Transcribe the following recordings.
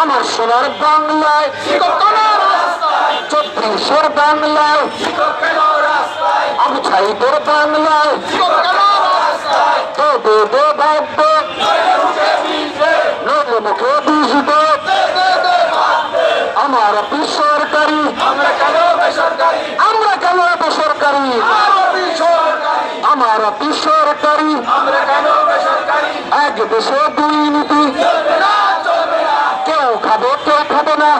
আমার সোনার বাংলায় চব্বিশের বাংলায় আবু ছাইদের বাংলায়। দে নইলে মুখে বিষ দে আমার অফিস সরকারি আমরা কেন বেসরকারি? আমার অফিস সরকারি এক দেশে দুই নীতি। কেউ খাবে কেউ খাবে না।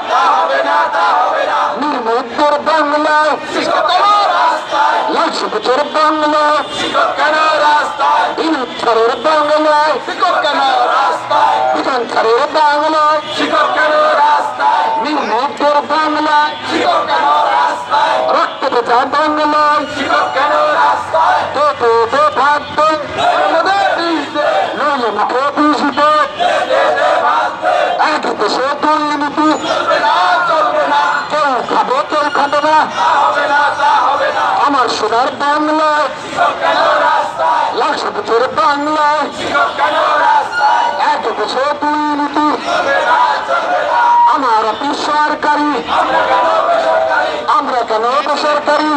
নির্মুদ্দের বাংলায়। লাশ বছর বাংলায়। ইনুচ্ছরের বাংলায়। আমার সোনার বাংলায় লাশ বছর বাংলায় এক দেশে দুই নীতি আমার সরকারি। কেন বেসরকারি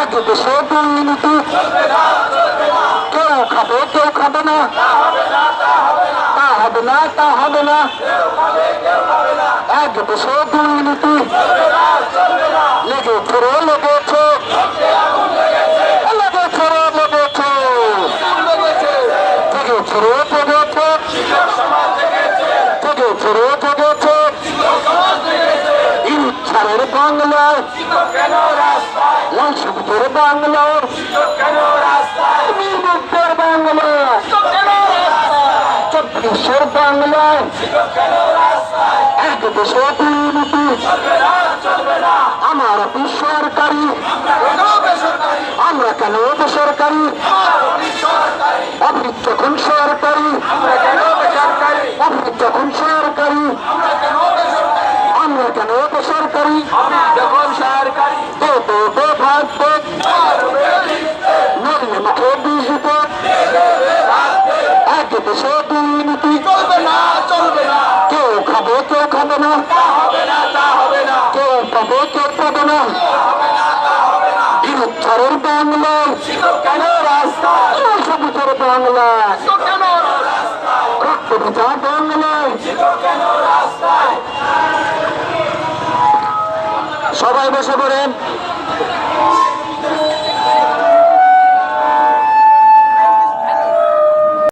এক দেশে দুই নীতি। কেউ খাবে কেউ খাবে না। তা হবে না, তা হবে না। এক দেশে দুই নীতি। লেগেছে রে, লেগেছে। লেগেছে রে, লেগেছে। জেগেছে রে জেগেছে জেগেছে রে ইচ্ছারের বাংলায় লালসবুজের বাংলায় নির্মুক্তের বাংলায় চব্বিশের বাংলায় এক দেশে দুই নীতি আমার সরকারি। আমরা কেন বেসরকারি অফিস যখন সরকারি, অফিস কেউ পাবে কেউ পাবে না ইচ্ছারের বাংলায় সবুজের বাংলায় রক্ত ভেজা বাংলায় সবাই বসে পড়েন।